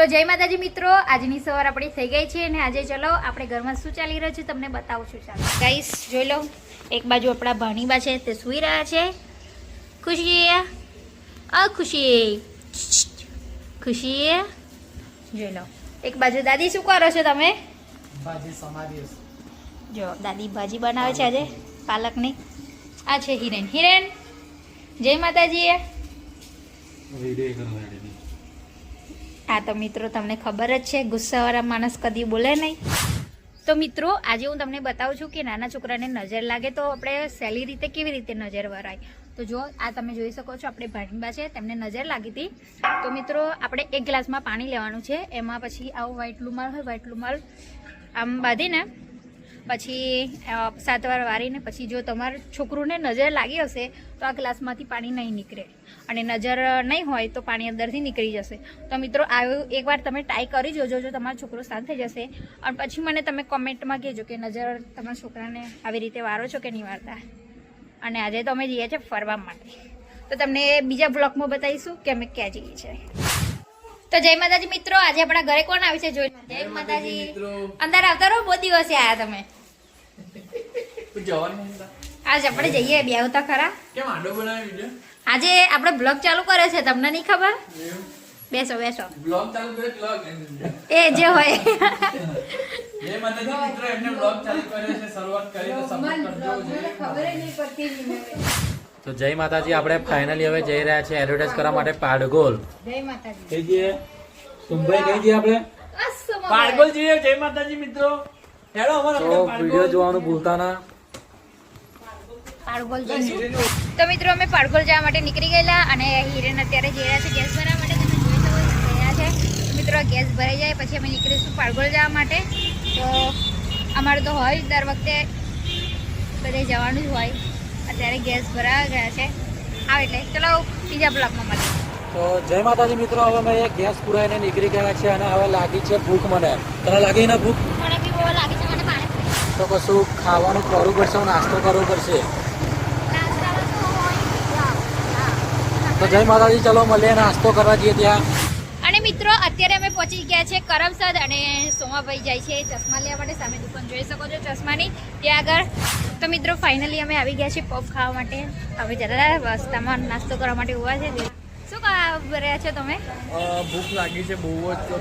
તો જય માતાજી મિત્રો આજની સવાર આપણી થઈ ગઈ છે અને આજે ચલો આપણે ઘરમાં શું ચાલી રહ્યું છે તમને બતાવું છું ચાલો. ગાઈસ જોઈ લો એક બાજુ આપણા ભાણીબા છે તે સૂઈ રહ્યા છે. ખુશી આ ખુશી. ખુશી જોઈ લો. એક બાજુ દાદી શું કરો છો તમે. જો દાદી ભાજી બનાવે છે આજે પાલકની. આ છે હિરેન. હિરેન જય માતાજી હા, તો મિત્રો, તમને ખબર જ છે, ગુસ્સાવાળા માણસ કદી બોલે નહીં. તો મિત્રો, આજે હું તમને બતાવું છું કે નાના છોકરાને નજર લાગે તો આપણે સહેલી રીતે કેવી રીતે નજર વરાય. તો જો, આ તમે જોઈ શકો છો, આપણે ભાણીબા છે, તેમને નજર લાગી હતી. તો મિત્રો, આપણે એક ગ્લાસમાં પાણી લેવાનું છે. એમાં પછી આવું વ્હાઈટ લુમાલ હોય વ્હાઈટ લુમાલ આમ બાંધીને પછી સાત વાર વારીને પછી જો તમારા છોકરુંને નજર લાગી હશે, તો આ ગ્લાસમાંથી પાણી નહીં નીકળે. અને નજર નહીં હોય તો પાણી અંદરથી નીકળી જશે. તો મિત્રો આવ્યું એકવાર તમે ટ્રાય કરી જોજો જો તમારો છોકરો શાંત થઈ જશે. અને પછી મને તમે કોમેન્ટમાં કહેજો કે નજર તમારા છોકરાને આવી રીતે વારો છો કે નહીં વારતા. અને આજે તો અમે જઈએ છીએ ફરવા માટે. તો તમને બીજા બ્લોગમાં બતાવીશું કે અમે ક્યાં જઈએ છીએ. તો જય માતાજી મિત્રો આજે આપણા ઘરે કોણ આવ્યું છે જોઈ જય માતાજી અંદર આવતા રહો બહુ દિવસે આયા તમે. નહીં? આજ આપણે જઈએ બે આવતા ખરા. કેમ આડો બનાવી આજે આપણે બ્લોગ ચાલુ કરે છે તમને નહીં ખબર? બેસો બેસો. બ્લોગ ચાલુ કરે બ્લોગ એ જે હોય. જય માતાજી મિત્રો એમને બ્લોગ ચાલુ કરે છે શરૂઆત કરી તો સપોર્ટ કરજો જે તો જય માતાજી આપણે ફાઇનલી હવે જઈ રહ્યા છે એડવર્ટાઇઝ કરવા માટે પાડગોલ. જય માતાજી. જઈએ સુંભાઈ કઈ જઈએ આપણે? પાડગોલ જઈએ જય માતાજી મિત્રો. હેલો અમારો વિડિયો જોવાનું ભૂલતા ના. પાડગોલ જઈશું તો મિત્રો અમે પાડગોલ જવા માટે નીકળી ગયેલા અને હિરેન અત્યારે જઈ રહ્યા છે ગેસ ભરવા માટે. તમે જોઈ શકો રહ્યા છે. મિત્રો ગેસ ભરાઈ જાય પછી અમે નીકળીશું પાડગોલ જવા માટે. તો અમારે તો હોય જ દર વખતે. બધે જવાનું જ હોય. અત્યારે ગેસ ભરાવા ગયા છે. આવે એટલે ચલો બીજા બ્લોકમાં મળીએ. તો જય માતાજી મિત્રો હવે અમે ગેસ પુરાઈને નીકળી ગયા છે અને હવે લાગી છે ભૂખ મને. તને લાગી ને ભૂખ? મને બી બહુ લાગી છે મને પાણી તો કશું ખાવાનું કરવું પડશે નાસ્તો કરવો પડશે. તો જય માતાજી ચલો મળીએ નાસ્તો કરવા જઈએ ત્યાં. અને મિત્રો અત્યારે અમે પહોંચી ગયા છે કરમસદ અને સોમાભાઈ જાય છે ચશ્મા લેવા માટે. સામે દુકાન જોઈ શકો છો ચશ્માની. ત્યાં આગળ તો મિત્રો ફાઇનલી અમે આવી ગયા છીએ પફ ખાવા માટે. હવે જરા રસ્તામાં નાસ્તો કરવા માટે ઊભા છે. શું ખાવા રહ્યા છો તમે? ભૂખ લાગી છે બહુ જ તો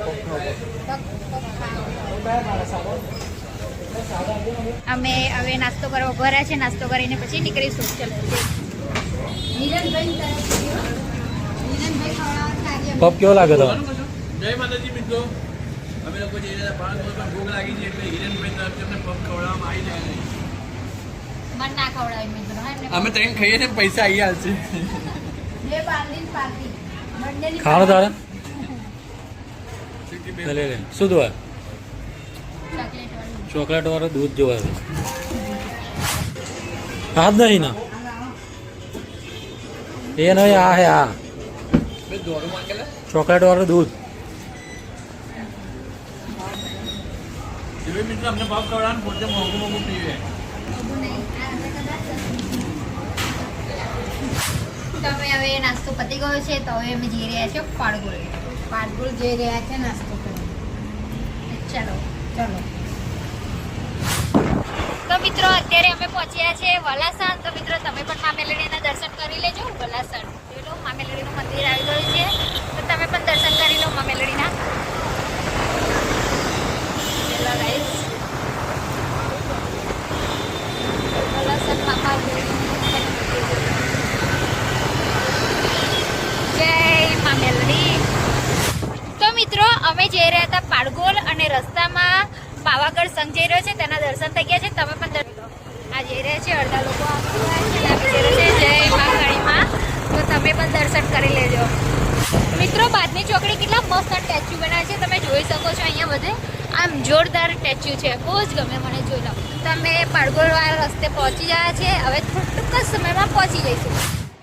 અમે હવે નાસ્તો કરવા ઊભા રહ્યા છે. નાસ્તો કરીને પછી નીકળીશું. ચલો. પફ કેવો લાગે તો જય માતાજી મિત્રો. અમે લોકો જઈ રહ્યા હતા ભૂખ લાગી છે એટલે હિરેનભાઈ તરફથી અમને પફ ખવડાવવામાં આવી જાય મન ના ખવડાવી મિત્રો. અમે ત્રણ ખાઈએ ને પૈસા આવી આવશે બે પાર્ટી બંનેની તારે? લે લે લે. શું જોવા? ચોકલેટ વાળું. દૂધ જોવા હાથ નહીં ના. એ નહીં આ હે આ. બે ચોકલેટ વાળું દૂધ. મિત્રો અમને ભાવ ખવડાવવાનું પોતે મોંઘું મોંઘું પીવે. તો અમે હવે નાસ્તો પતી ગયો છે તો હવે અમે જઈ રહ્યા છીએ પાડગુલ પાડગુલ જઈ રહ્યા છે નાસ્તો કરવા. ચાલો. ચલો. તો મિત્રો અત્યારે અમે પહોંચ્યા છે વલાસણ તો મિત્રો તમે પણ મામેલડીના દર્શન કરી લેજો. વલાસણ જોઈ લો મા મંદિર આવી ગયું છે તો તમે પણ દર્શન કરી લો મા મેલડીના ચલો guys. વલાસણ માતા જય મા મેલડી તો મિત્રો અમે જઈ રહ્યા હતા પાડગોલ અને રસ્તામાં પાવાગઢ સંઘ જઈ રહ્યો છે, તેના દર્શન થઈ ગયા છે. તમે પણ આ જઈ રહ્યા છે, અડધા લોકો જય મા. તો તમે પણ દર્શન કરી લેજો. મિત્રો બાદની ચોકડી કેટલા મસ્ત સ્ટેચ્યુ બનાવે છે. તમે જોઈ શકો છો અહીંયા બધે. આમ જોરદાર સ્ટેચ્યુ છે. બહુ જ ગમે મને જોઈ લો. તમે પાડગોળવાળા રસ્તે પહોંચી ગયા છે. હવે ટૂંક જ સમયમાં પહોંચી જઈશું.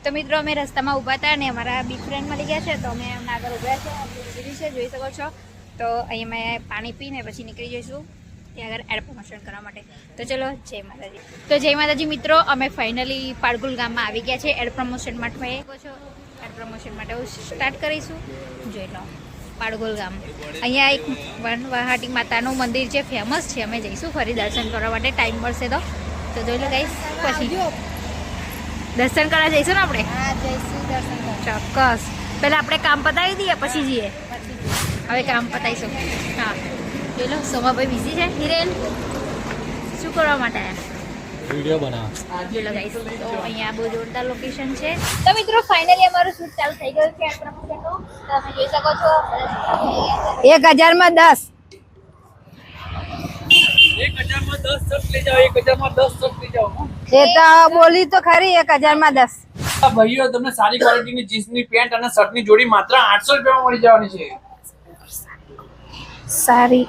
તો મિત્રો, અમે રસ્તામાં ઊભા હતા અને અમારા બી ફ્રેન્ડ મળી ગયા છે. તો અમે એમના આગળ ઊભા છે. જોઈ શકો છો. તો અહીં અમે પાણી પીને પછી નીકળી જઈશું. ત્યાં આગળ એડ પ્રમોશન કરવા માટે. તો ચલો જય માતાજી. તો જય માતાજી મિત્રો અમે ફાઇનલી પાડગુલ ગામમાં આવી ગયા છે એડ પ્રમોશન માટે છો. એડ પ્રમોશન માટે સ્ટાર્ટ કરીશું. જોઈ લો પાડગોલ ગામ. અહીંયા એક વનવાહાટી માતાનું મંદિર છે ફેમસ છે. અમે જઈશું ફરી દર્શન કરવા માટે. ટાઈમ મળશે તો. તો જોઈ લો ગાઈસ પછી દર્શન કરવા જઈશું ને આપણે? હા જઈશું દર્શન ચોક્કસ. પહેલાં આપણે કામ પતાવી દઈએ પછી જઈએ. હવે કામ પતાવીશું હા. પેલો સોમાભાઈ બિઝી છે હિરેન? શું કરવા માટે આવ્યા વીડિયો બનાવ. તો અહીંયા બહુ જોરદાર લોકેશન છે. તો મિત્રો ફાઇનલી અમારું શૂટ ચાલુ થઈ ગયું છે. તમે જોઈ શકો છો એક હજારમાં દસ. એક હજારમાં દસ શર્ટ જાઓ એક દસ શર્ટ જાઓ બોલી તો ખરી એક હજારમાં દસ. આ ભાઈઓ તમને સારી ક્વોલિટીની જીન્સની પેન્ટ અને શર્ટની જોડી માત્ર આઠસો રૂપિયામાં મળી જવાની છે. સારી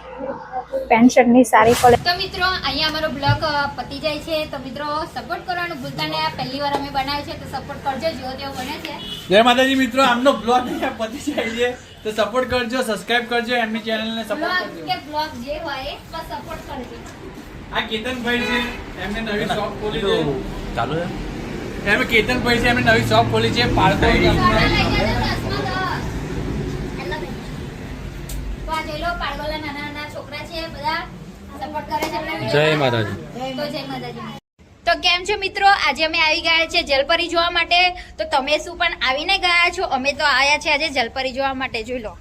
પેન્ટ શર્ટની સારી પડે. તો મિત્રો અહીંયા અમારો બ્લોગ પતી જાય છે. તો મિત્રો સપોર્ટ કરવાનું ભૂલતા નહીં. આ પહેલી વાર અમે બનાવ્યો છે તો સપોર્ટ કરજો જેવો તેવો બને છે. જય માતાજી મિત્રો આમનો બ્લોગ અહીંયા પતી જાય છે. તો સપોર્ટ કરજો સબસ્ક્રાઇબ કરજો એમની ચેનલને સપોર્ટ કરજો. કે બ્લોગ જે હોય બસ સપોર્ટ કરજો. આ કેતનભાઈ છે એમને નવી શોપ ખોલી છે. ચાલુ છે? એમ કેતનભાઈ છે એમને નવી શોપ ખોલી છે પાળકો સોડા લઈ જજો દસમાં દસ. તો આ જોઈ લો પાડવાલા નાના નાના છોકરા છે બધા સપોર્ટ કરે છે જય માતાજી. તો જય માતાજી. તો કેમ છો મિત્રો? આજે અમે આવી ગયા છે જલપરી જોવા માટે. તો તમે શું પણ આવીને ગયા છો? અમે તો આવ્યા છે આજે જલપરી જોવા માટે. જોઈ લો.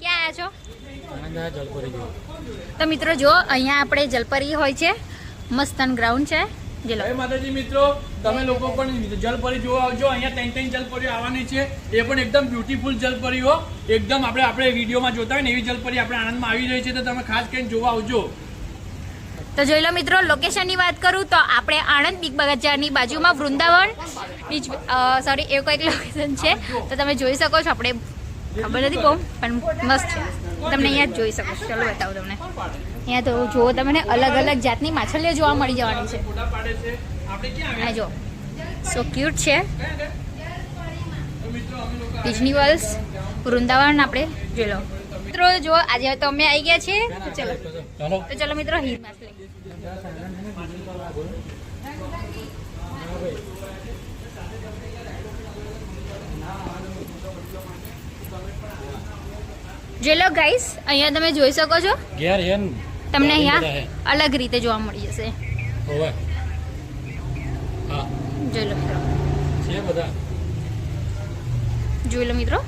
ક્યાં આવ્યા છો? તો મિત્રો જો અહીંયા આપણે જલપરી હોય છે મસ્તન ગ્રાઉન્ડ છે. જય માતાજી મિત્રો તમે લોકો પણ જલપરી જોવા આવજો. અહીંયા ત્રણ ત્રણ જલપરીઓ આવવાની છે. એ પણ એકદમ બ્યુટીફુલ જલપરીઓ એકદમ આપણે આપણે વિડીયોમાં જોતા હોય ને એવી જલપરી આપણે આનંદમાં આવી રહી છે તો તમે ખાસ કરીને જોવા આવજો. તો જોઈ લો મિત્રો લોકેશનની વાત કરું તો આપણે આણંદ બિગ બજારની બાજુમાં વૃંદાવન બીચ સોરી એવું કંઈક લોકેશન છે. તો તમે જોઈ શકો છો આપણે ખબર નથી બહુ પણ મસ્ત છે. તમને અહીંયા જ જોઈ શકો છો. ચલો બતાવું તમને. અહીંયા તો જો તમને અલગ અલગ જાતની માછલીઓ જોવા મળી જવાની છે. જો સો ક્યુટ છે. ડિઝની વર્લ્સ વૃંદાવન આપણે જોઈ લો. મિત્રો જો આજે તો અમે આવી ગયા છીએ. ચલો. તો ચલો મિત્રો હિર માછલી. જોઈ લો ગાઈસ અહીંયા તમે જોઈ શકો છો. ઘેર તમને અહીંયા અલગ રીતે જોવા મળી જશે. જોઈ લો મિત્રો. જોઈ મિત્રો.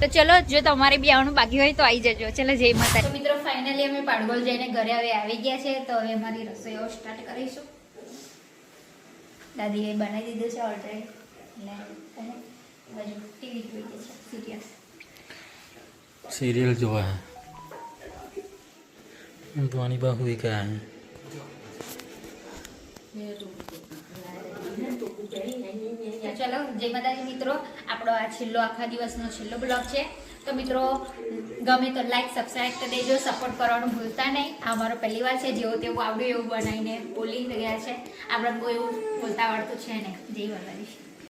તો ચલો જો તમારે બી આવવાનું બાકી હોય તો આવી જજો. ચલો જય માતા તો મિત્રો ફાઇનલી અમે પાડગોલ જઈને ઘરે હવે આવી ગયા છે. તો હવે અમારી રસોઈઓ સ્ટાર્ટ કરીશું. દાદી એ બનાવી દીધું છે ઓલરેડી એટલે બાજુ ટીવી જોઈએ છે. સિરિયલ સિરિયલ જોવા पानी बा हुई क्या है તો ચલો જય માતાજી મિત્રો આપણો આ છેલ્લો આખા દિવસનો છેલ્લો બ્લોગ છે તો મિત્રો ગમે તો લાઈક સબસ્ક્રાઈબ કરી દેજો સપોર્ટ કરવાનું ભૂલતા નહીં આ અમારો પહેલી વાર છે જેવું તેવું આવડ્યું એવું બનાવીને બોલી રહ્યા છે આપણે બહુ એવું બોલતા આવડતું છે ને જય માતાજી